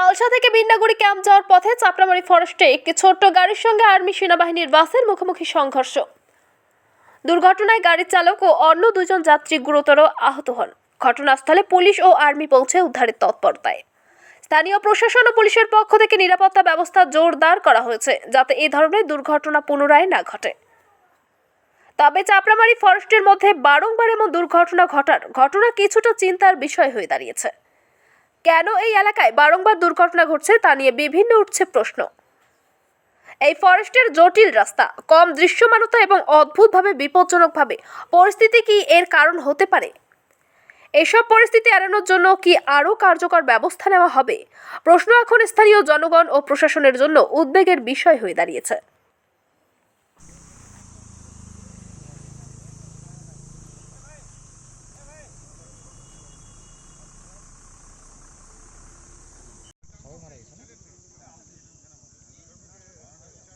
চালসা থেকে বিন্নাগুড়ি ক্যাম্প যাওয়ার পথে চাপড়ামারি ফরেস্টে একটি ছোট্ট গাড়ির সঙ্গে আর্মি সেনাবাহিনীর বাসের মুখোমুখি সংঘর্ষ। দুর্ঘটনায় গাড়ির চালক ও অন্য দুজন যাত্রী গুরুতর আহত হন। ঘটনাস্থলে পুলিশ ও আর্মি পৌঁছে উদ্ধারের তৎপরতায়। স্থানীয় প্রশাসন ও পুলিশের পক্ষ থেকে নিরাপত্তা ব্যবস্থা জোরদার করা হয়েছে, যাতে এই ধরনের দুর্ঘটনা পুনরায় না ঘটে। তবে চাপড়ামারি ফরেস্টের মধ্যে বারংবার এমন দুর্ঘটনা ঘটার ঘটনা কিছুটা চিন্তার বিষয় হয়ে দাঁড়িয়েছে। কেন এই এলাকায় বারংবার দুর্ঘটনা ঘটছে তা নিয়ে বিভিন্ন উঠছে প্রশ্ন। এই ফরেস্টের জটিল রাস্তা, কম দৃশ্যমানতা এবং অদ্ভুতভাবে বিপজ্জনকভাবে পরিস্থিতি কি এর কারণ হতে পারে? এসব পরিস্থিতি এড়ানোর জন্য কি আরও কার্যকর ব্যবস্থা নেওয়া হবে? প্রশ্ন এখন স্থানীয় জনগণ ও প্রশাসনের জন্য উদ্বেগের বিষয় হয়ে দাঁড়িয়েছে।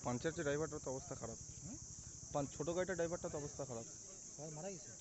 পাঞ্চের যে ড্রাইভারটার তো অবস্থা খারাপ। হ্যাঁ ছোটো গাড়িটার ড্রাইভারটা তো অবস্থা খারাপ। মারা গেছে?